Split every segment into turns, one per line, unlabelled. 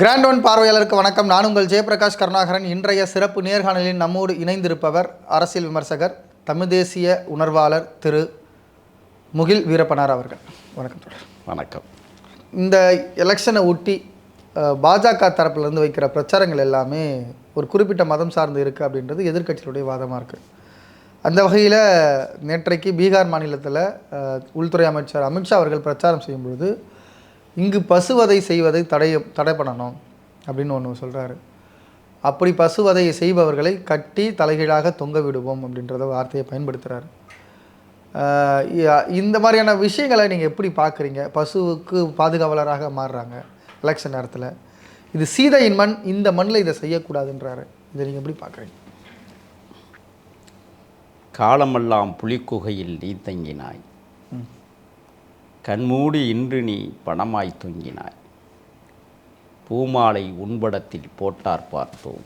Grand one பார்வையாளருக்கு வணக்கம். நான் உங்கள் ஜெயபிரகாஷ் கருணாகரன். இன்றைய சிறப்பு நேர்காணலில் நம்மோடு இணைந்திருப்பவர் அரசியல் விமர்சகர் தமிழ் தேசிய உணர்வாளர் திரு முகில் வீரப்பனார் அவர்கள். வணக்கம் தொடர்
வணக்கம்.
இந்த எலெக்ஷனை ஒட்டி பாஜக தரப்புலேருந்து வைக்கிற பிரச்சாரங்கள் எல்லாமே ஒரு குறிப்பிட்ட மதம் சார்ந்து இருக்குது அப்படின்றது எதிர்க்கட்சிகளுடைய வாதமாக இருக்குது அந்த வகையில் நேற்றைக்கு பீகார் மாநிலத்தில் உள்துறை அமைச்சர் அமித்ஷா அவர்கள் பிரச்சாரம் செய்யும் பொழுது இங்கு பசுவதை செய்வதை தடை தடை பண்ணணும் அப்படின்னு ஒன்று சொல்கிறாரு அப்படி பசுவதை செய்பவர்களை கட்டி தலைகீழாக தொங்க விடுவோம் அப்படின்றத வார்த்தையை பயன்படுத்துகிறாரு இந்த மாதிரியான விஷயங்களை நீங்கள் எப்படி பார்க்குறீங்க பசுவுக்கு பாதுகாவலராக மாறுறாங்க எலெக்ஷன் நேரத்தில். இது சீதையின் மண் இந்த மண்ணில் இதை செய்யக்கூடாதுன்றாரு. இதை நீங்கள் எப்படி பார்க்குறீங்க
காலமெல்லாம் புலிக்குகையில் நீ தங்கினாய். கண்மூடி இன்று நீ பணமாய் தொங்கினாய். பூமாலை உண்படத்தில் போட்டார் பார்த்தோம்.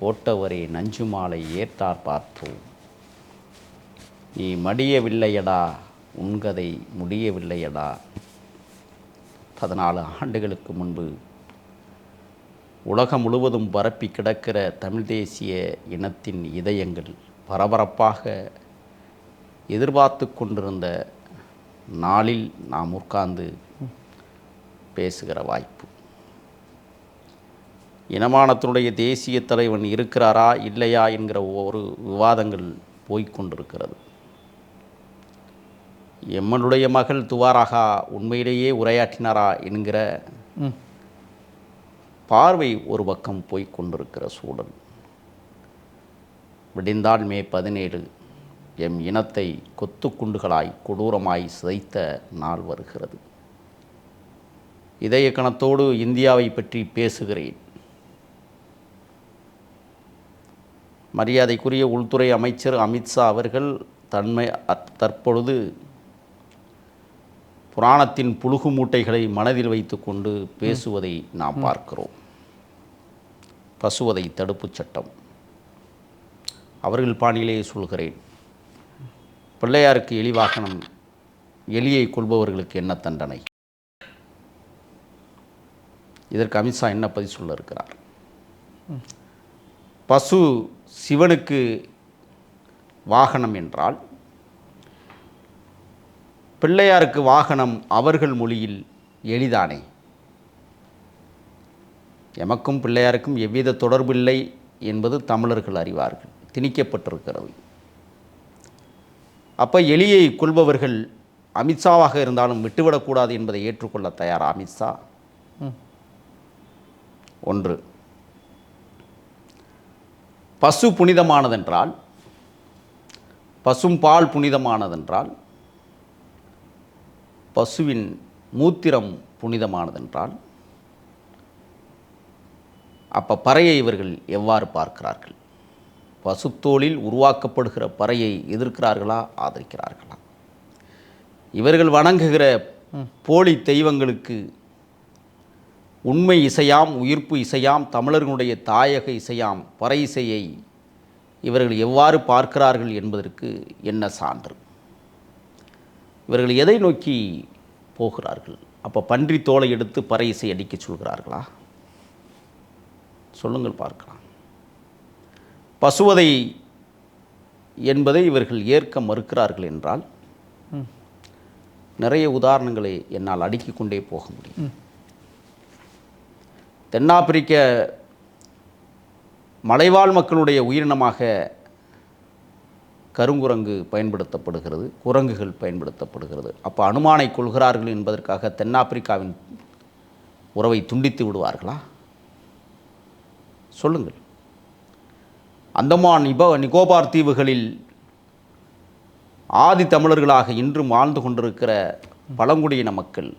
போட்டவரே நஞ்சு மாலை ஏற்றார் பார்த்தோம். நீ மடியவில்லையடா உன்கதை முடியவில்லையடா. பதினாலு ஆண்டுகளுக்கு முன்பு உலகம் முழுவதும் பரப்பி கிடக்கிற தமிழ் தேசிய இனத்தின் இதயங்கள் பரபரப்பாக எதிர்பார்த்து கொண்டிருந்த நாளில் நாம் உட்கார்ந்து பேசுகிற வாய்ப்பு. இனமானத்தினுடைய தேசிய தலைவன் இருக்கிறாரா இல்லையா என்கிற ஒரு விவாதங்கள் போய்க்கொண்டிருக்கிறது. எம்மனுடைய மகள் துவாராகா உண்மையிலேயே உரையாற்றினாரா என்கிற பார்வை ஒரு பக்கம் போய்க் கொண்டிருக்கிற சூழல். விடிந்தால் மே பதினேழு எம் இனத்தை கொத்து குண்டுகளாய் கொடூரமாய் சிதைத்த நாள் வருகிறது. இதய கணத்தோடு இந்தியாவை பற்றி பேசுகிறேன். மரியாதைக்குரிய உள்துறை அமைச்சர் அமித்ஷா அவர்கள் தன்மை தற்பொழுது புராணத்தின் புழுகு மூட்டைகளை மனதில் வைத்துக்கொண்டு பேசுவதை நாம் பார்க்கிறோம். பசுவதை தடுப்புச் சட்டம். அவர்கள் பாணியிலே சொல்கிறேன். பிள்ளையாருக்கு எலி வாகனம் எலியை கொள்பவர்களுக்கு என்ன தண்டனை? இதற்கு அமித்ஷா என்ன பதில் சொல்ல இருக்கிறார்? பசு சிவனுக்கு வாகனம் என்றால் பிள்ளையாருக்கு வாகனம் அவர்கள் மொழியில் எளிதானே? எமக்கும் பிள்ளையாருக்கும் எவ்வித தொடர்பில்லை என்பது தமிழர்கள் அறிவார்கள் திணிக்கப்பட்டிருக்கிறது. அப்போ எலியை கொள்பவர்கள் அமித்ஷாவாக இருந்தாலும் விட்டுவிடக்கூடாது என்பதை ஏற்றுக்கொள்ள தயாரா அமித்ஷா. ஒன்று. பசு புனிதமானதென்றால் பசும் பால் புனிதமானதென்றால் பசுவின் மூத்திரம் புனிதமானதென்றால் அப்போ பறையை இவர்கள் எவ்வாறு பார்க்கிறார்கள்? பசுத்தோளில் உருவாக்கப்படுகிற பறையை எதிர்க்கிறார்களா? ஆதரிக்கிறார்களா? இவர்கள் வணங்குகிற போலி தெய்வங்களுக்கு உண்மை இசையாம் உயிர்ப்பு இசையாம் தமிழர்களுடைய தாயக இசையாம் பறை இசையை இவர்கள் எவ்வாறு பார்க்கிறார்கள் என்பதற்கு என்ன சான்று? இவர்கள் எதை நோக்கி போகிறார்கள்? அப்போ பன்றி தோலை எடுத்து பறை இசை அடிக்கச் சொல்கிறார்களா? சொல்லுங்கள் பார்க்கலாம். பசுவதை என்பதை இவர்கள் ஏற்க மறுக்கிறார்கள் என்றால். நிறைய உதாரணங்களை என்னால் அடுக்கிக் கொண்டே போக முடியும். தென்னாப்பிரிக்க மலைவாழ் மக்களுடைய உயிரினமாக கருங்குரங்கு பயன்படுத்தப்படுகிறது குரங்குகள் பயன்படுத்தப்படுகிறது. அப்போ அனுமானை கொள்கிறார்கள் என்பதற்காக தென்னாப்பிரிக்காவின் உறவை துண்டித்து விடுவார்களா? சொல்லுங்கள். அந்தமான் நிப நிகோபார் தீவுகளில் ஆதி தமிழர்களாக இன்றும் வாழ்ந்து கொண்டிருக்கிற பழங்குடியின மக்கள்.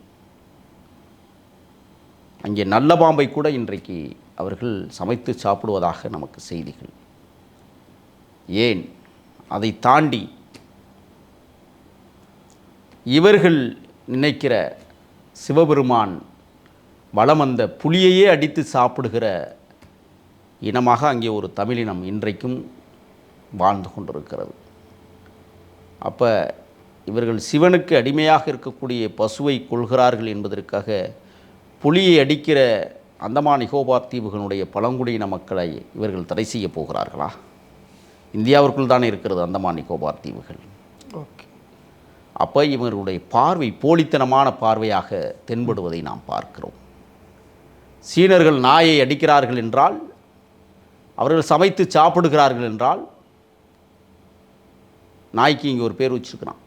அங்கே நல்ல பாம்பை கூட இன்றைக்கு அவர்கள் சமைத்து சாப்பிடுவதாக நமக்கு செய்திகள். ஏன்? அதை தாண்டி இவர்கள் நினைக்கிற சிவபெருமான் வளம் அந்த புலியையே அடித்து சாப்பிடுகிற இனமாக அங்கே ஒரு தமிழினம் இன்றைக்கும் வாழ்ந்து கொண்டிருக்கிறது. அப்போ இவர்கள் சிவனுக்கு அடிமையாக இருக்கக்கூடிய பசுவை கொள்கிறார்கள் என்பதற்காக புலியை அடிக்கிற அந்தமான் நிகோபார் தீவுகளுடைய பழங்குடியின மக்களை இவர்கள் தடை செய்ய போகிறார்களா? இந்தியாவிற்குள் தானே இருக்கிறது அந்தமான் நிகோபார் தீவுகள்.
ஓகே.
அப்போ இவர்களுடைய பார்வை போலித்தனமான பார்வையாக தென்படுவதை நாம் பார்க்கிறோம். சீனர்கள் நாயை அடிக்கிறார்கள் என்றால் அவர்கள் சமைத்து சாப்பிடுகிறார்கள் என்றால் நாய்க்கு இங்கே ஒரு பேர் வச்சிருக்கிறான்.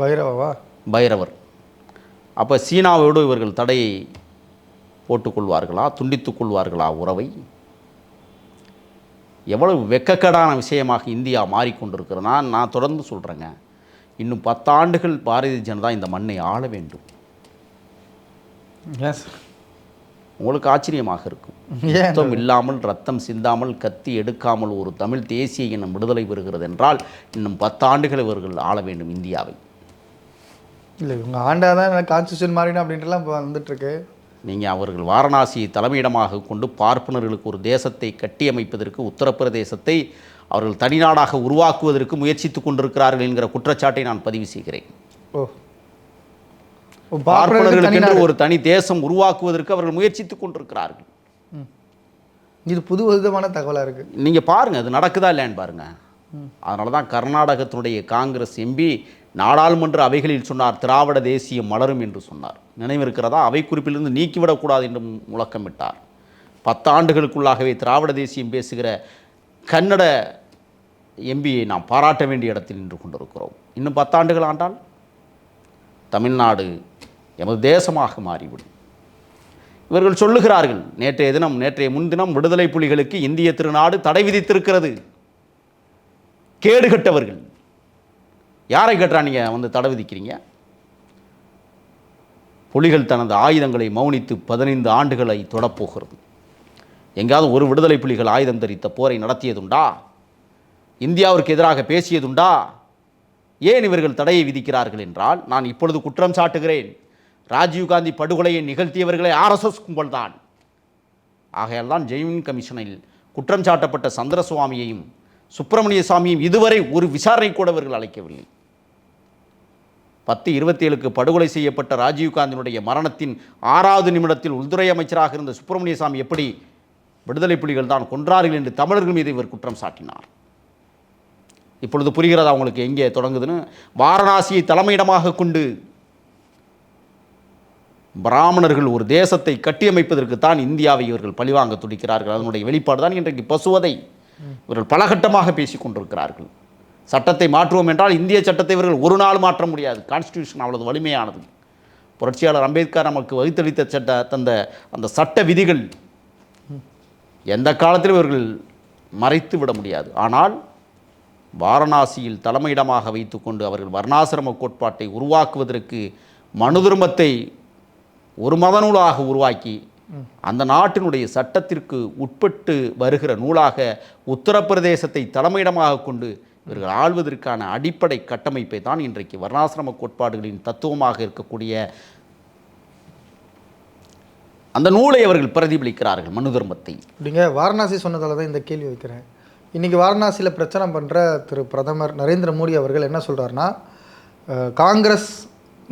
பைரவாவா?
பைரவர். அப்போ சீனாவோடு இவர்கள் தடையை போட்டுக்கொள்வார்களா துண்டித்துக் கொள்வார்களா உறவை? எவ்வளவு வெக்கக்கேடான விஷயமாக இந்தியா மாறிக்கொண்டிருக்கிறது நான் நான் தொடர்ந்து சொல்கிறேங்க இன்னும் பத்தாண்டுகள் பாரதிய ஜனதா இந்த மண்ணை ஆள வேண்டும்.
எஸ்
உங்களுக்கு ஆச்சரியமாக இருக்கும். ரத்தம் இல்லாமல் ரத்தம் சிந்தாமல் கத்தி எடுக்காமல் ஒரு தமிழ் தேசிய இனம் விடுதலை பெறுகிறது என்றால் இன்னும் பத்தாண்டுகள் இவர்கள் ஆள வேண்டும் இந்தியாவை.
இல்லை இவங்க ஆண்டாதான் கான்ஸ்டியூஷன் மாறினா அப்படின்ட்டுலாம் இப்போ வந்துட்டுருக்கு.
நீங்கள் அவர்கள் வாரணாசியை தலைமையிடமாக கொண்டு பார்ப்பனர்களுக்கு ஒரு தேசத்தை கட்டியமைப்பதற்கு உத்தரப்பிரதேசத்தை அவர்கள் தனிநாடாக உருவாக்குவதற்கு முயற்சித்துக் கொண்டிருக்கிறார்கள் என்கிற குற்றச்சாட்டை நான் பதிவு செய்கிறேன்.
ஓ தனி
பார்ப்பனர்களுக்கென்று ஒரு தனி தேசம் உருவாக்குவதற்கு அவர்கள் முயற்சித்துக் கொண்டிருக்கிறார்கள்.
இது புது விதமான தகவலாக இருக்குது
நீங்கள் பாருங்கள் அது நடக்குதா இல்லையான்னு பாருங்கள் அதனால தான் கர்நாடகத்தினுடைய காங்கிரஸ் எம்பி நாடாளுமன்ற அவைகளில் சொன்னார் திராவிட தேசியம் மலரும் என்று சொன்னார். நினைவிருக்கிறதா? அவை குறிப்பிலிருந்து நீக்கிவிடக்கூடாது என்று முழக்கமிட்டார். பத்தாண்டுகளுக்குள்ளாகவே திராவிட தேசியம் பேசுகிற கன்னட எம்பியை நாம் பாராட்ட வேண்டிய இடத்தில் நின்று கொண்டிருக்கிறோம். இன்னும் பத்தாண்டுகள் ஆண்டால்? தமிழ்நாடு எமது தேசமாக மாறிவிடும். இவர்கள் சொல்லுகிறார்கள் நேற்றைய தினம் நேற்றைய முன்தினம் விடுதலை புலிகளுக்கு இந்திய திருநாடு தடை விதித்திருக்கிறது. கேடு கட்டவர்கள் யாரை கட்டுறா நீங்கள் வந்து தடை விதிக்கிறீங்க? புலிகள் தனது ஆயுதங்களை மௌனித்து பதினைந்து ஆண்டுகளை தொடப்போகிறது. எங்காவது ஒரு விடுதலை புலிகள் ஆயுதம் தரித்த போரை நடத்தியதுண்டா? இந்தியாவிற்கு எதிராக பேசியதுண்டா? ஏன் இவர்கள் தடையை விதிக்கிறார்கள் என்றால் நான் இப்பொழுது குற்றம் சாட்டுகிறேன். ராஜீவ்காந்தி படுகொலையை நிகழ்த்தியவர்களே ஆர்எஸ்எஸ் கும்பல்தான். ஆகையால் தான் ஜெய்மின் கமிஷனில் குற்றம் சாட்டப்பட்ட சந்திரசுவாமியையும் சுப்பிரமணிய சாமியும் இதுவரை ஒரு விசாரணை கூட அவர்கள் அழைக்கவில்லை. பத்து இருபத்தி ஏழுக்கு படுகொலை செய்யப்பட்ட ராஜீவ்காந்தினுடைய மரணத்தின் ஆறாவது நிமிடத்தில் உள்துறை அமைச்சராக இருந்த சுப்பிரமணிய சாமி எப்படி விடுதலை புலிகள் தான் கொன்றார்கள் என்று தமிழர்கள் மீது இவர் குற்றம் சாட்டினார். இப்பொழுது புரிகிறதா உங்களுக்கு எங்கே தொடங்குதுன்னு? வாரணாசியை தலைமையிடமாக கொண்டு பிராமணர்கள் ஒரு தேசத்தை கட்டியமைப்பதற்கு தான் இந்தியாவை இவர்கள் பழிவாங்க துடிக்கிறார்கள். அதனுடைய வெளிப்பாடு தான் இன்றைக்கு பசுவதை இவர்கள் பலகட்டமாக பேசிக் கொண்டிருக்கிறார்கள். சட்டத்தை மாற்றுவோம் என்றால் இந்திய சட்டத்தை இவர்கள் ஒரு நாள் மாற்ற முடியாது. கான்ஸ்டிடியூஷன் அவ்வளவு வலிமையானது. புரட்சியாளர் அம்பேத்கர் நமக்கு வகுத்தளித்த சட்ட தந்த அந்த சட்ட விதிகள் எந்த காலத்திலும் இவர்கள் மறைத்து விட முடியாது. ஆனால் வாரணாசியில் தலைமையிடமாக வைத்துக்கொண்டு அவர்கள் வர்ணாசிரம கோட்பாட்டை உருவாக்குவதற்கு மனு திரும்பத்தை ஒரு மத நூலாக உருவாக்கி அந்த நாட்டினுடைய சட்டத்திற்கு உட்பட்டு வருகிற நூலாக உத்தரப்பிரதேசத்தை தலைமையிடமாக கொண்டு இவர்கள் ஆள்வதற்கான அடிப்படை கட்டமைப்பை தான் இன்றைக்கு வர்ணாசிரம கோட்பாடுகளின் தத்துவமாக இருக்கக்கூடிய அந்த நூலை அவர்கள் பிரதிபலிக்கிறார்கள் மனு தர்மத்தை.
அப்படிங்க வாரணாசி சொன்னதால தான் இந்த கேள்வி வைக்கிறேன். இன்றைக்கி வாரணாசியில் பிரச்சனை பண்ணுற திரு பிரதமர் நரேந்திர மோடி அவர்கள் என்ன சொல்கிறாருன்னா காங்கிரஸ்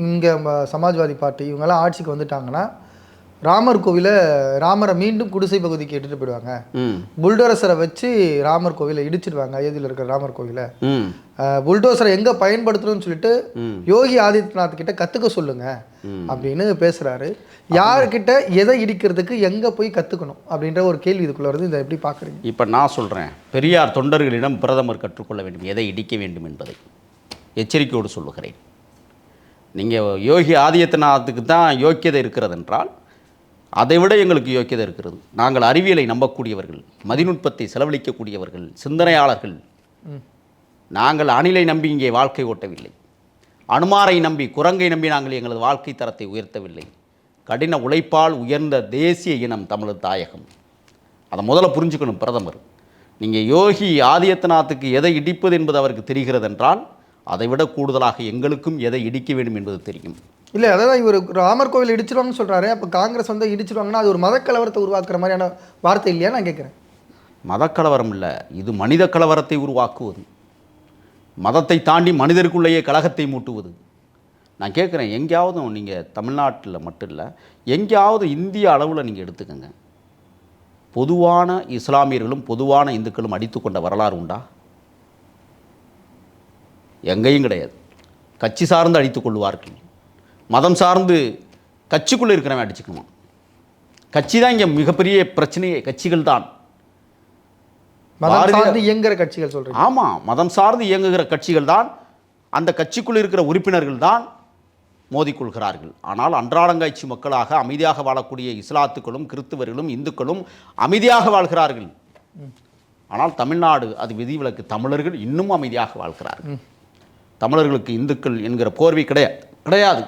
இங்கே சமாஜ்வாதி பார்ட்டி இவங்கெல்லாம் ஆட்சிக்கு வந்துட்டாங்கன்னா ராமர் கோவிலை ராமரை மீண்டும் குடிசை பகுதிக்கு எடுத்துகிட்டு போயிடுவாங்க. புல்டோசரை வச்சு ராமர் கோவிலை இடிச்சிடுவாங்க அயோத்தியில் இருக்கிற ராமர் கோவிலை. புல்டோசரை எங்கே பயன்படுத்தணும்னு சொல்லிட்டு. யோகி ஆதித்யநாத் கிட்ட கற்றுக்க சொல்லுங்க. அப்படின்னு பேசுகிறாரு யார்கிட்ட எதை இடிக்கிறதுக்கு எங்கே போய் கற்றுக்கணும் அப்படின்ற ஒரு கேள்வி இதுக்குள்ள வருது. இதை எப்படி பார்க்குறீங்க
இப்போ நான் சொல்கிறேன் பெரியார் தொண்டர்களிடம் பிரதமர் கற்றுக்கொள்ள வேண்டும். எதை இடிக்க வேண்டும் என்பதை. எச்சரிக்கையோடு சொல்லுகிறேன். நீங்கள் யோகி ஆதித்யநாத்துக்கு தான் யோக்கியதை இருக்கிறது என்றால் அதை விட எங்களுக்கு யோக்கியதை இருக்கிறது. நாங்கள் அறிவியலை நம்பக்கூடியவர்கள் மதிநுட்பத்தை செலவழிக்கக்கூடியவர்கள் சிந்தனையாளர்கள். நாங்கள் அணிலை நம்பி இங்கே வாழ்க்கை ஓட்டவில்லை. அனுமாரை நம்பி குரங்கை நம்பி நாங்கள் எங்களது வாழ்க்கை தரத்தை உயர்த்தவில்லை. கடின உழைப்பால் உயர்ந்த தேசிய இனம் தமிழர் தாயகம். அதை முதல்ல புரிஞ்சுக்கணும் பிரதமர். நீங்கள் யோகி ஆதித்யநாத்துக்கு எதை இடிப்பது என்பது அவருக்கு தெரிகிறது என்றால் அதை விட கூடுதலாக எங்களுக்கும் எதை இடிக்க வேண்டும் என்பது தெரியும்.
இல்லை அதான் இவர் ராமர் கோவில் இடிச்சிருவாங்கன்னு சொல்கிறாரு அப்போ காங்கிரஸ் வந்து இடிச்சிருவாங்கன்னா அது ஒரு மதக்கலவரத்தை உருவாக்குற மாதிரியான வார்த்தை இல்லையா நான் கேட்குறேன்.
மதக்கலவரம் இல்லை. இது மனித கலவரத்தை உருவாக்குவது. மதத்தை தாண்டி மனிதருக்குள்ளேயே கலகத்தை மூட்டுவது. நான் கேட்குறேன் எங்கேயாவது நீங்கள் தமிழ்நாட்டில் மட்டும் இல்லை எங்கேயாவது இந்திய அளவில் நீங்கள் எடுத்துக்கங்க. பொதுவான இஸ்லாமியர்களும் பொதுவான இந்துக்களும் அடித்து கொண்ட வரலாறு உண்டா? எங்கேயும் கிடையாது. கட்சி சார்ந்து அடித்துக் கொள்வார்கள். மதம் சார்ந்து கட்சிக்குள்ளே இருக்கிறவன் அடிச்சுக்கணுமா கட்சி தான் இங்கே மிகப்பெரிய பிரச்சனையே கட்சிகள் தான்.
சார்ந்து இயங்குற கட்சிகள் சொல்றீங்க.
ஆமாம் மதம் சார்ந்து இயங்குகிற கட்சிகள் தான் அந்த கட்சிக்குள் இருக்கிற உறுப்பினர்கள் தான் மோதிக்கொள்கிறார்கள் ஆனால் அன்றாடங்காய்ச்சி மக்களாக அமைதியாக வாழக்கூடிய இஸ்லாத்துக்களும் கிறிஸ்துவர்களும் இந்துக்களும் அமைதியாக வாழ்கிறார்கள். ஆனால் தமிழ்நாடு அது விதிவிலக்கு தமிழர்கள் இன்னும் அமைதியாக வாழ்கிறார்கள். தமிழர்களுக்கு இந்துக்கள் என்கிற போர்வை கிடையாது. கிடையாது.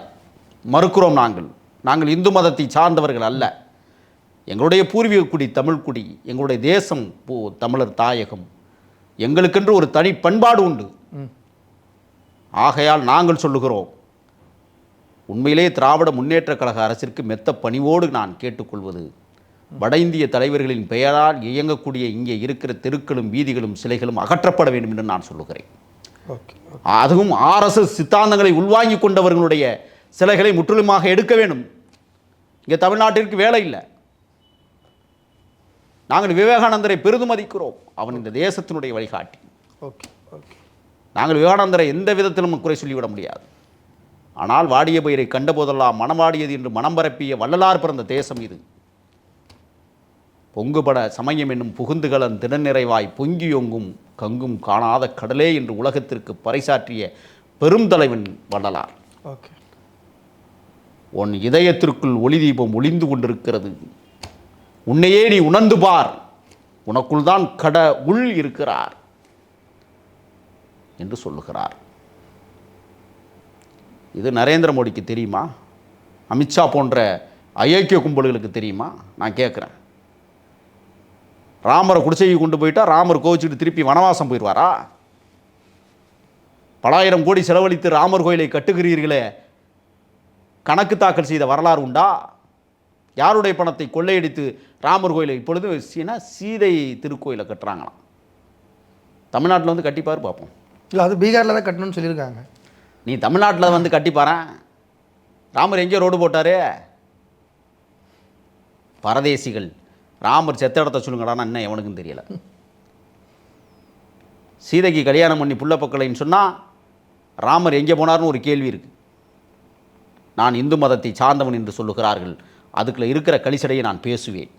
மறுக்கிறோம் நாங்கள். நாங்கள் இந்து மதத்தை சார்ந்தவர்கள் அல்ல. எங்களுடைய பூர்வீக குடி தமிழ் குடி எங்களுடைய தேசம் தமிழர் தாயகம். எங்களுக்கென்று ஒரு தனி பண்பாடு உண்டு. ஆகையால் நாங்கள் சொல்லுகிறோம். உண்மையிலே திராவிட முன்னேற்றக் கழக அரசிற்கு மெத்த பணிவோடு நான் கேட்டுக்கொள்வது வட இந்திய தலைவர்களின் பெயரால் இயங்கக்கூடிய இங்கே இருக்கிற தெருக்களும் வீதிகளும் சிலைகளும் அகற்றப்பட வேண்டும் என்று நான் சொல்லுகிறேன். அதுவும் ஆர்எஸ்எஸ் சித்தாந்தங்களை உள்வாங்கிக் கொண்டவர்களுடைய சிலைகளை முற்றிலுமாக எடுக்க வேண்டும். இங்கே தமிழ்நாட்டிற்கு வேலை இல்லை. நாங்கள் விவேகானந்தரை பெரிதும் மதிக்கிறோம் அவன் இந்த தேசத்தினுடைய வழிகாட்டி.
ஓகே ஓகே
நாங்கள் விவேகானந்தரை எந்த விதத்திலும் குறை சொல்லிவிட முடியாது. ஆனால் வாடிய பயிரை கண்டபோதெல்லாம் மனம் வாடியது என்று மனம் பரப்பிய வள்ளலார் பிறந்த தேசம் இது. பொங்குபட சமயம் என்னும் புகுந்துகளன் திடநிறைவாய் பொங்கியொங்கும் கங்கும் காணாத கடலே என்று உலகத்திற்கு பறைசாற்றிய பெரும் தலைவன் வள்ளலார்.
ஓகே.
உன் இதயத்திற்குள் ஒளி தீபம் ஒளிந்து கொண்டிருக்கிறது. உன்னையே நீ உணர்ந்து பார். உனக்குள் தான் கட உள் இருக்கிறார் என்று சொல்லுகிறார். இது நரேந்திர மோடிக்கு தெரியுமா? அமித்ஷா போன்ற அயோக்கிய கும்பல்களுக்கு தெரியுமா? நான் கேட்குறேன். ராமரை குடிசைக்கு கொண்டு போயிட்டா ராமர் கோவிச்சுட்டு திருப்பி வனவாசம் போயிடுவாரா? பலாயிரம் கோடி செலவழித்து ராமர் கோயிலை கட்டுகிறீர்களே. கணக்கு தாக்கல் செய்த வரலாறு உண்டா? யாருடைய பணத்தை கொள்ளையடித்து ராமர் கோயிலை இப்பொழுது சீனா சீதை திருக்கோயிலை கட்டுறாங்களாம். தமிழ்நாட்டில் வந்து கட்டிப்பாரு பார்ப்போம்
இல்லை அது பீகாரில் தான் கட்டணும்னு சொல்லியிருக்காங்க.
நீ தமிழ்நாட்டில் வந்து கட்டிப்பாரேன் ராமர் எங்கே ரோடு போட்டாரு. பரதேசிகள் ராமர் செத்த இடத்த சொல்லுங்கடான்னா என்ன எவனுக்கும் தெரியல. சீதைக்கு கல்யாணம் பண்ணி புள்ள பக்கலைன்னு சொன்னால் ராமர் எங்கே போனார்னு ஒரு கேள்வி இருக்கு. நான் இந்து மதத்தை சார்ந்தவன் என்று சொல்லுகிறார்கள். அதுக்குள்ள இருக்கிற கலிசடையை நான் பேசுவேன்.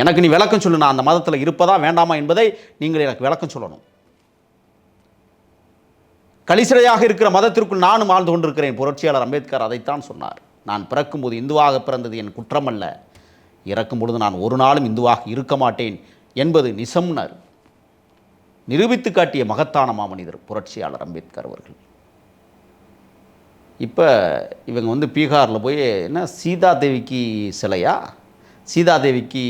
எனக்கு நீ விளக்கம் சொல்லு நான் அந்த மதத்தில் இருப்பதா வேண்டாமா என்பதை நீங்கள் எனக்கு விளக்கம் சொல்லணும். கலிசடையாக இருக்கிற மதத்திற்குள் நானும் வாழ்ந்து கொண்டிருக்கிறேன் புரட்சியாளர் அம்பேத்கர் அதைத்தான் சொன்னார். நான் பிறக்கும்போது இந்துவாக பிறந்தது என் குற்றமல்ல. இறக்கும் பொழுது நான் ஒரு நாளும் இந்துவாக இருக்க மாட்டேன் என்பது நிசம்னர் நிரூபித்து காட்டிய மகத்தான மாமனிதர் புரட்சியாளர் அம்பேத்கர் அவர்கள். இப்போ இவங்க வந்து பீகாரில் போய் என்ன சீதா தேவிக்கு சிலையா? சீதா தேவிக்கு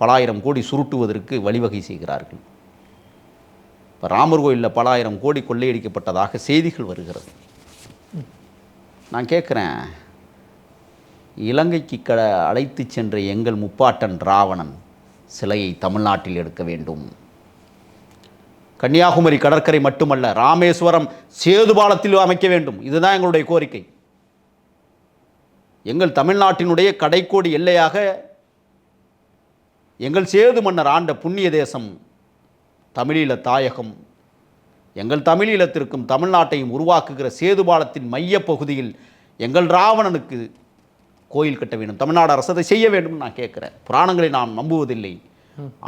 பலாயிரம் கோடி சுருட்டுவதற்கு வழிவகை செய்கிறார்கள். இப்போ ராமர் கோயிலில் பலாயிரம் கோடி கொள்ளையடிக்கப்பட்டதாக செய்திகள் வருகிறது. நான் கேட்குறேன் இலங்கைக்கு க அழைத்து சென்ற எங்கள் முப்பாட்டன் ராவணன் சிலையை தமிழ்நாட்டில் எடுக்க வேண்டும். கன்னியாகுமரி கடற்கரை மட்டுமல்ல ராமேஸ்வரம் சேதுபாலத்தில் அமைக்க வேண்டும். இதுதான் எங்களுடைய கோரிக்கை. எங்கள் தமிழ்நாட்டினுடைய கடைக்கோடி எல்லையாக எங்கள் சேது மன்னர் ஆண்ட புண்ணிய தேசம் தமிழீழ தாயகம் எங்கள் தமிழீழத்திற்கும் தமிழ்நாட்டையும் உருவாக்குகிற சேதுபாலத்தின் மையப் பகுதியில் எங்கள் ராவணனுக்கு கோயில் கட்ட வேண்டும் தமிழ்நாடு அரசு அதை செய்ய வேண்டும் நான் கேட்குறேன். புராணங்களை நான் நம்புவதில்லை.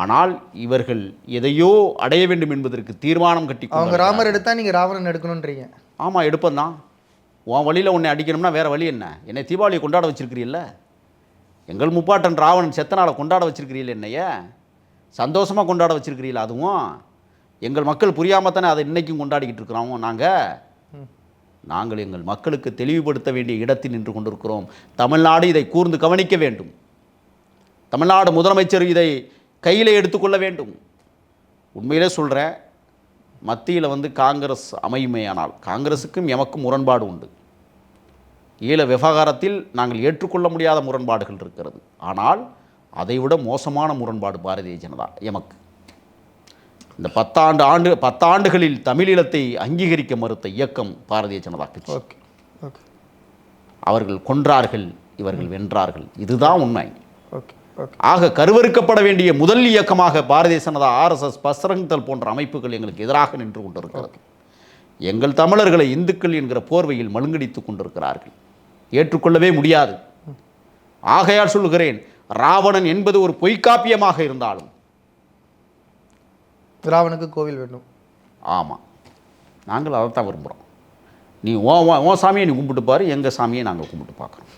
ஆனால் இவர்கள் எதையோ அடைய வேண்டும் என்பதற்கு தீர்மானம் கட்டி
அவங்க. ராமர் எடுத்தா நீங்கள் ராவணன் எடுக்கணுன்றீங்க.
ஆமாம் எடுப்பந்தான் உன் வழியில் உன்னை அடிக்கணும்னா வேற வழி என்ன? என்னை தீபாவளியை கொண்டாட வச்சிருக்கிறீல்ல? எங்கள் முப்பாட்டன் ராவணன் செத்த நாளை கொண்டாட வச்சிருக்கிறீல்ல என்னைய? சந்தோஷமாக கொண்டாட வச்சிருக்கிறீல்ல அதுவும்? எங்கள் மக்கள் புரியாமல் தானே அதை இன்னைக்கும் கொண்டாடிக்கிட்டு இருக்கிறோம் நாங்கள் நாங்கள் எங்கள் மக்களுக்கு தெளிவுபடுத்த வேண்டிய இடத்தில் நின்று கொண்டிருக்கிறோம். தமிழ்நாடு இதை கூர்ந்து கவனிக்க வேண்டும். தமிழ்நாடு முதலமைச்சர் இதை கையில் எடுத்துக்கொள்ள வேண்டும். உண்மையிலே சொல்கிறேன் மத்தியில் வந்து காங்கிரஸ் அமையுமேயானால் காங்கிரஸுக்கும் எமக்கும் முரண்பாடு உண்டு. ஈழ விவகாரத்தில் நாங்கள் ஏற்றுக்கொள்ள முடியாத முரண்பாடுகள் இருக்கிறது. ஆனால் அதைவிட மோசமான முரண்பாடு பாரதிய ஜனதா எமக்கு. இந்த பத்தாண்டு ஆண்டு பத்தாண்டுகளில் தமிழீழத்தை அங்கீகரிக்க மறுத்த இயக்கம் பாரதிய ஜனதா கட்சி.
Okay okay.
அவர்கள் கொன்றார்கள் இவர்கள் வென்றார்கள். இதுதான் உண்மை. ஆக கருவறுக்கப்பட வேண்டிய முதல் இயக்கமாக பாரதிய ஜனதா ஆர்எஸ்எஸ் பஸ்ரங்தல் போன்ற அமைப்புகள் எங்களுக்கு எதிராக நின்று கொண்டிருக்கிறது. எங்கள் தமிழர்களை இந்துக்கள் என்கிற போர்வையில் மழுங்கடித்துக் கொண்டிருக்கிறார்கள். ஏற்றுக்கொள்ளவே முடியாது. ஆகையால் சொல்லுகிறேன் ராவணன் என்பது ஒரு பொய்க்காப்பியமாக இருந்தாலும்
ராவனுக்கு கோவில் வேண்டும்.
ஆமாம் நாங்கள் அதைத்தான் விரும்புகிறோம் நீ ஓ ஓ சாமியை நீ கும்பிட்டு பாரு எங்கள் சாமியை நாங்கள் கும்பிட்டு பார்க்குறோம்.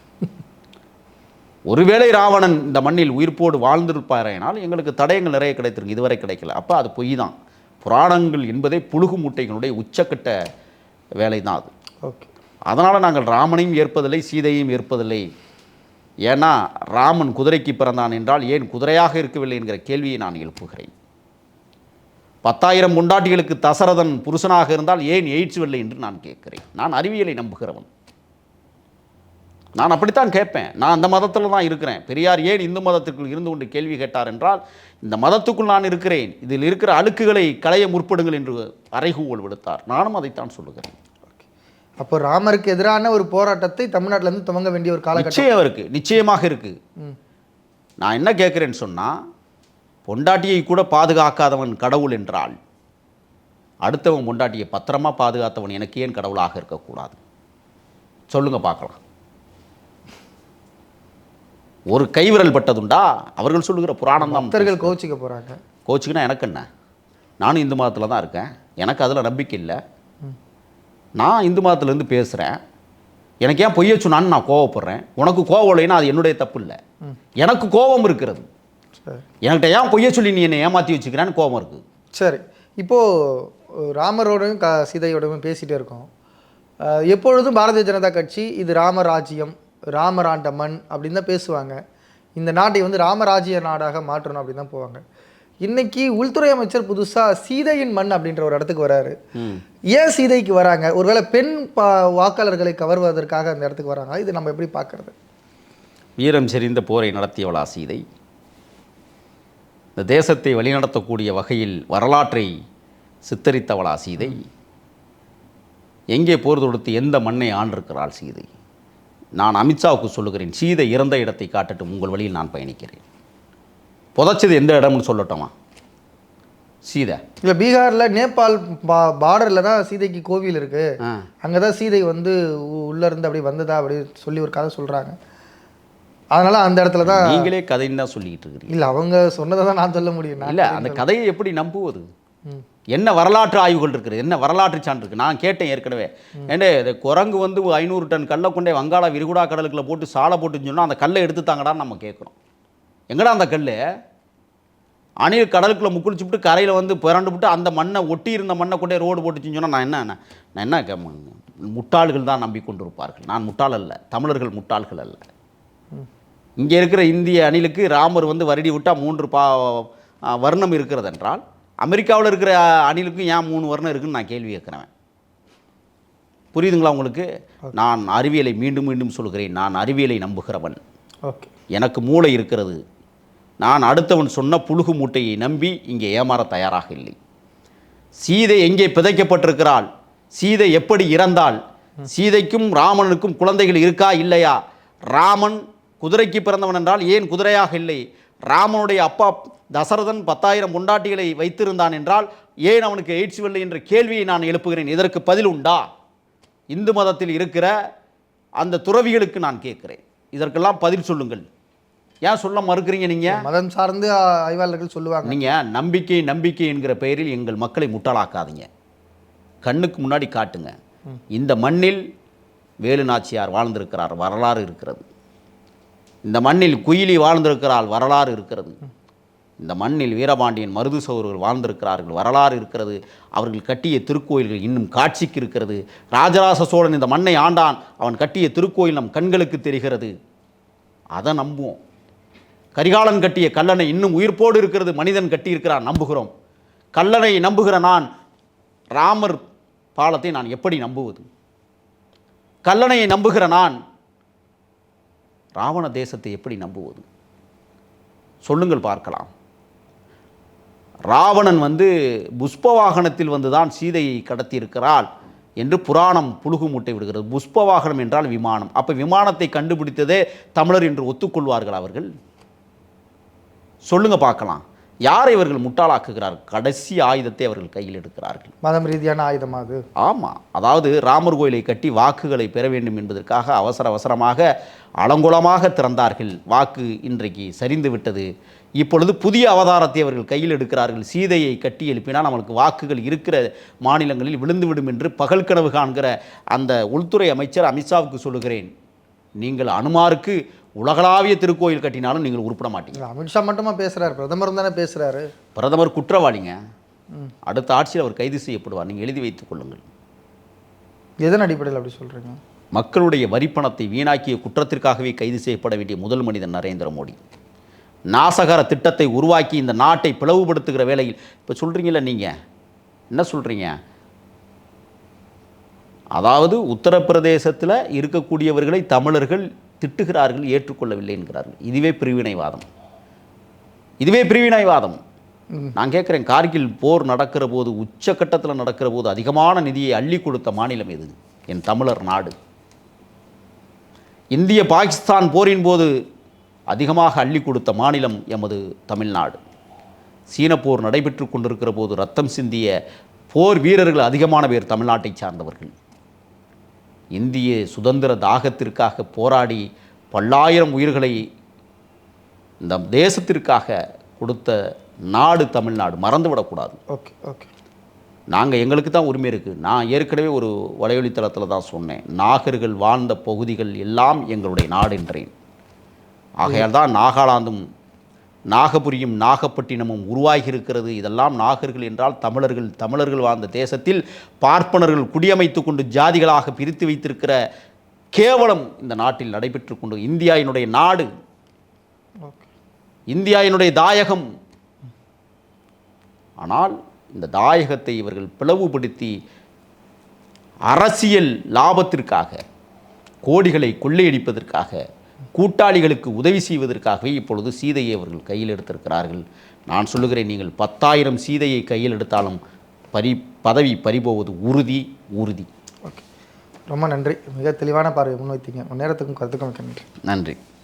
ஒருவேளை ராவணன் இந்த மண்ணில் உயிர்ப்போடு வாழ்ந்திருப்பாரேனால் எங்களுக்கு தடயங்கள் நிறைய கிடைத்திருக்கு இதுவரை கிடைக்கல. அப்போ அது பொய் தான் புராணங்கள் என்பதே புழுகு மூட்டைகளுடைய உச்சக்கட்ட வேலை தான் அது.
ஓகே.
அதனால் நாங்கள் ராமனையும் ஏற்பதில்லை சீதையும் ஏற்பதில்லை. ஏன்னா ராமன் குதிரைக்கு பிறந்தான் என்றால் ஏன் குதிரையாக இருக்கவில்லை என்கிற கேள்வியை நான் எழுப்புகிறேன். பத்தாயிரம் கொண்டாட்டிகளுக்கு தசரதன் புருஷனாக இருந்தால் ஏன் எய்ட்ஸ்வில்லை என்று நான் கேட்கிறேன். நான் அறிவியலை நம்புகிறவன். நான் அப்படித்தான் கேட்பேன். நான் அந்த மதத்தில் தான் இருக்கிறேன். பெரியார் ஏன் இந்து மதத்துக்குள் இருந்து கொண்டு கேள்வி கேட்டார் என்றால் இந்த மதத்துக்குள் நான் இருக்கிறேன். இதில் இருக்கிற அழுக்குகளை களைய முற்படுங்கள் என்று அறைகூவல் விடுத்தார். நானும் அதைத்தான் சொல்லுகிறேன்.
அப்போ ராமருக்கு எதிரான ஒரு போராட்டத்தை தமிழ்நாட்டுல இருந்து துவங்க வேண்டிய ஒரு காலகட்டம்.
நிச்சயம் இருக்கு. நிச்சயமாக இருக்கு.
ம்.
நான் என்ன கேட்குறேன்னு சொன்னா பொண்டாட்டியை கூட பாதுகாக்காதவன் கடவுள் என்றால் அடுத்தவன் பொண்டாட்டியை பத்திரமா பாதுகாத்தவன் எனக்கு ஏன் கடவுளாக இருக்கக்கூடாது? சொல்லுங்க பார்க்கலாம். ஒரு கைவிரல் பட்டதுண்டா? அவர்கள் சொல்லுகிற புராணம் தான்
பக்தர்கள் கோச்சிக்க போறாங்க.
கோச்சுக்குன்னா எனக்கு என்ன? நானும் இந்து மதத்தில் தான் இருக்கேன். எனக்கு அதில் நம்பிக்கை இல்லை. நான் இந்து மதத்துலேருந்து பேசுகிறேன் எனக்கு ஏன் பொய்ய சொன்னான்னு நான் கோவப்படுறேன். உனக்கு கோவம் இல்லைன்னா அது என்னுடைய தப்பு இல்லை. எனக்கு கோபம் இருக்கிறது. என்கிட்ட ஏன் பொய்ய சொல்லி நீ என்னை ஏமாற்றி வச்சுக்கிறான்னு கோபம் இருக்குது
சரி இப்போ ராமரோடையும் க சீதையோடையும் பேசிட்டே இருக்கோம். எப்பொழுதும் பாரதிய ஜனதா கட்சி இது ராமராஜ்யம் ராமராண்ட மண் அப்படின்னு தான் பேசுவாங்க. இந்த நாட்டை வந்து ராமராஜ்ய நாடாக மாற்றணும் அப்படின்னு தான் போவாங்க. இன்னைக்கு உள்துறை அமைச்சர் புதுசா சீதையின் மண் அப்படின்ற ஒரு இடத்துக்கு வராரு. ஏன் சீதைக்கு வராங்க? ஒருவேளை பெண் பா வாக்காளர்களை கவர்வதற்காக அந்த இடத்துக்கு வராங்க இது நம்ம எப்படி பார்க்கறது?
வீரம் செறிந்த போரை நடத்தியவளா சீதை? இந்த தேசத்தை வழிநடத்தக்கூடிய வகையில் வரலாற்றை சித்தரித்தவளா சீதை. எங்கே போர் தொடுத்து எந்த மண்ணை ஆண்டிருக்கிறாள் சீதை? நான் அமித்ஷாவுக்கு சொல்லுகிறேன் சீதை இறந்த இடத்தை காட்டட்டும் உங்கள் வழியில் நான் பயணிக்கிறேன். புதைச்சது எந்த இடம்னு சொல்லட்டுமா? சீதை.
இல்லை பீகார்ல நேபாள் பா பார்டரில் தான் சீதைக்கு கோவில் இருக்கு.
ஆ.
அங்கே தான் சீதை வந்து உ- உள்ள இருந்து அப்படி வந்ததா அப்படி சொல்லி ஒரு கதை சொல்றாங்க. அதனால அந்த இடத்துல தான்
நீங்களே கதைன்னு தான் சொல்லிக்கிட்டு இருக்கிறீங்க.
இல்ல அவங்க சொன்னதை தான் நான் சொல்ல முடியும்.
இல்லை அந்த கதையை எப்படி நம்புவது. என்ன வரலாற்று ஆய்வுகள் இருக்குது? என்ன வரலாற்று சான்று இருக்குது? நான் கேட்டேன் ஏற்கனவே. ஏண்டே இந்த குரங்கு வந்து ஐநூறு டன் கல்லை கொண்டே வங்காள விரிகுடா கடலுக்குள்ள போட்டு சாலை போட்டுன்னு சொன்னால் அந்த கல்லை எடுத்து தாங்கடான்னு நம்ம கேட்குறோம். எங்கடா அந்த கல் அணில் கடலுக்குள்ள முக்குளிச்சு விட்டு கரையில் வந்து பிறண்டு விட்டு அந்த மண்ணை ஒட்டி இருந்த மண்ணை கொண்டே ரோடு போட்டுச்சுன்னு சொன்னால் நான் என்ன நான் என்ன முட்டாள்கள் தான் நம்பிக்கொண்டிருப்பார்கள். நான் முட்டாள் அல்ல தமிழர்கள் முட்டாள்கள் அல்ல. இங்கே இருக்கிற இந்திய அணிலுக்கு ராமர் வந்து வருடி விட்டால் மூன்று பா வர்ணம் இருக்கிறது என்றால் அமெரிக்காவில் இருக்கிற அணிலுக்கும் ஏன் மூணு வர்ணம் இருக்குன்னு நான் கேள்வி கேட்குறேன் புரியுதுங்களா உங்களுக்கு? நான் அறிவியலை மீண்டும் மீண்டும் சொல்கிறேன். நான் அறிவியலை நம்புகிறவன்.
ஓகே
எனக்கு மூளை இருக்கிறது. நான் அடுத்தவன் சொன்ன புழுகு மூட்டையை நம்பி இங்கே ஏமாற தயாராக இல்லை. சீதை எங்கே பிதைக்கப்பட்டிருக்கிறாள்? சீதை எப்படி இறந்தாள்? சீதைக்கும் ராமனுக்கும் குழந்தைகள் இருக்கா இல்லையா? ராமன் குதிரைக்கு பிறந்தவன் என்றால் ஏன் குதிரையாக இல்லை? ராமனுடைய அப்பா தசரதன் பத்தாயிரம் பொண்டாட்டிகளை வைத்திருந்தான் என்றால் ஏன் அவனுக்கு எய்ட்ஸ் இல்லை என்ற கேள்வியை நான் எழுப்புகிறேன்? இதற்கு பதில் உண்டா? இந்து மதத்தில் இருக்கிற அந்த துறவிகளுக்கு நான் கேட்கிறேன். இதற்கெல்லாம் பதில் சொல்லுங்கள். ஏன் சொல்ல மறுக்கிறீங்க நீங்கள்
மதம் சார்ந்து ஆய்வாளர்கள் சொல்லுவாங்க.
நீங்கள் நம்பிக்கை நம்பிக்கை என்கிற பெயரில் எங்கள் மக்களை முட்டாளாக்காதீங்க. கண்ணுக்கு முன்னாடி காட்டுங்க. இந்த மண்ணில் வேலு நாச்சியார் வாழ்ந்திருக்கிறார் வரலாறு இருக்கிறது. இந்த மண்ணில் குயிலி வாழ்ந்திருக்கிறாள் வரலாறு இருக்கிறது. இந்த மண்ணில் வீரபாண்டியன் மருது சோழர்கள் வாழ்ந்திருக்கிறார்கள் வரலாறு இருக்கிறது. அவர்கள் கட்டிய திருக்கோயில்கள் இன்னும் காட்சிக்கு இருக்கிறது. ராஜராஜ சோழன் இந்த மண்ணை ஆண்டான் அவன் கட்டிய திருக்கோயில் நம் கண்களுக்கு தெரிகிறது. அதை நம்புவோம். கரிகாலன் கட்டிய கல்லணை இன்னும் உயிர்ப்போடு இருக்கிறது மனிதன் கட்டியிருக்கிறான் நம்புகிறோம். கல்லணை நம்புகிற நான் ராமர் பாலத்தை நான் எப்படி நம்புவது? கல்லணையை நம்புகிற நான் ராவண தேசத்தை எப்படி நம்புவது? சொல்லுங்கள் பார்க்கலாம். ராவணன் வந்து புஷ்ப வாகனத்தில் வந்து தான் சீதையை கடத்தியிருக்கிறாள் என்று புராணம் புழுகு மூட்டை விடுகிறது. புஷ்ப வாகனம் என்றால் விமானம். அப்போ விமானத்தை கண்டுபிடித்ததே தமிழர் என்று ஒத்துக்கொள்வார்கள் அவர்கள்? சொல்லுங்க பார்க்கலாம். யாரை இவர்கள் முட்டாளாக்குகிறார்கள்? கடைசி ஆயுதத்தை அவர்கள் கையில் எடுக்கிறார்கள்.
மதம் ரீதியான ஆயுதமா அது
ஆமாம் அதாவது ராமர் கோயிலை கட்டி வாக்குகளை பெற வேண்டும் என்பதற்காக அவசர அவசரமாக அலங்கோலமாக திறந்தார்கள். வாக்கு இன்றைக்கு சரிந்து விட்டது. இப்பொழுது புதிய அவதாரத்தை அவர்கள் கையில் எடுக்கிறார்கள். சீதையை கட்டி எழுப்பினால் நம்மளுக்கு வாக்குகள் இருக்கிற மாநிலங்களில் விழுந்துவிடும் என்று பகல் கனவு காண்கிற அந்த உள்துறை அமைச்சர் அமித்ஷாவுக்கு சொல்லுகிறேன். நீங்கள் அனுமாருக்கு உலகளாவிய திருக்கோயில் கட்டினாலும் நீங்கள் உருப்பட மாட்டீங்க.
அமித்ஷா மட்டுமா பேசுறாரு? பிரதமர் தானே பேசுறாரு.
பிரதமர் குற்றவாளிங்க. அடுத்த ஆட்சியில் அவர் கைது செய்யப்படுவார். நீங்கள் எழுதி வைத்துக் கொள்ளுங்கள்.
எதன் அடிப்படையில் அப்படி சொல்றீங்க?
மக்களுடைய வரிப்பணத்தை வீணாக்கிய குற்றத்திற்காகவே கைது செய்யப்பட வேண்டிய முதல் மனிதன் நரேந்திர மோடி. நாசகர திட்டத்தை உருவாக்கி இந்த நாட்டை பிளவுபடுத்துகிற வேளையில் இப்போ சொல்கிறீங்கள நீங்கள் என்ன சொல்கிறீங்க அதாவது உத்தரப்பிரதேசத்தில் இருக்கக்கூடியவர்களை தமிழர்கள் திட்டுகிறார்கள் ஏற்றுக்கொள்ளவில்லை என்கிறார்கள். இதுவே பிரிவினைவாதம். இதுவே பிரிவினைவாதம். நான் கேட்குறேன் கார்கில் போர் நடக்கிற போது உச்சக்கட்டத்தில் நடக்கிற போது அதிகமான நிதியை அள்ளி கொடுத்த மாநிலம் எது? என் தமிழர் நாடு. இந்திய பாகிஸ்தான் போரின் போது அதிகமாக அள்ளி கொடுத்த மாநிலம் எமது தமிழ்நாடு. சீன போர் நடைபெற்று கொண்டிருக்கிற போது ரத்தம் சிந்திய போர் வீரர்கள் அதிகமான பேர் தமிழ்நாட்டை சார்ந்தவர்கள். இந்திய சுதந்திர தாகத்திற்காக போராடி பல்லாயிரம் உயிர்களை இந்த தேசத்திற்காக கொடுத்த நாடு தமிழ்நாடு. மறந்துவிடக்கூடாது.
Okay okay.
நாங்கள் எங்களுக்கு தான் உரிமை இருக்குது நான் ஏற்கனவே ஒரு வலையொலித்தளத்தில் தான் சொன்னேன். நாகர்கள் வாழ்ந்த பகுதிகள் எல்லாம் எங்களுடைய நாடு என்றேன். ஆகையால் தான் நாகாலாந்தும் நாகபுரியும் நாகப்பட்டினமும் உருவாகியிருக்கிறது. இதெல்லாம் நாகர்கள் என்றால் தமிழர்கள் தமிழர்கள் வாழ்ந்த தேசத்தில் பார்ப்பனர்கள் குடியமைத்து கொண்டு ஜாதிகளாக பிரித்து வைத்திருக்கிற கேவலம் இந்த நாட்டில் நடைபெற்று கொண்டு இந்தியாவினுடைய நாடு
இந்தியாவினுடைய
இந்தியா என்னுடைய தாயகம். ஆனால் இந்த தாயகத்தை இவர்கள் பிளவுபடுத்தி அரசியல் லாபத்திற்காக கோடிகளை கொள்ளையடிப்பதற்காக கூட்டாளிகளுக்கு உதவி செய்வதற்காகவே இப்பொழுது சீதையை அவர்கள் கையில் எடுத்திருக்கிறார்கள். நான் சொல்லுகிறேன் நீங்கள் பத்தாயிரம் சீதையை கையில் எடுத்தாலும் பறி பதவி பறிபோவது உறுதி உறுதி.
ஓகே. ரொம்ப நன்றி. மிக தெளிவான பார்வை முன்வைத்தீங்க. நேரத்துக்கும் கருத்துக்கும்
நன்றி.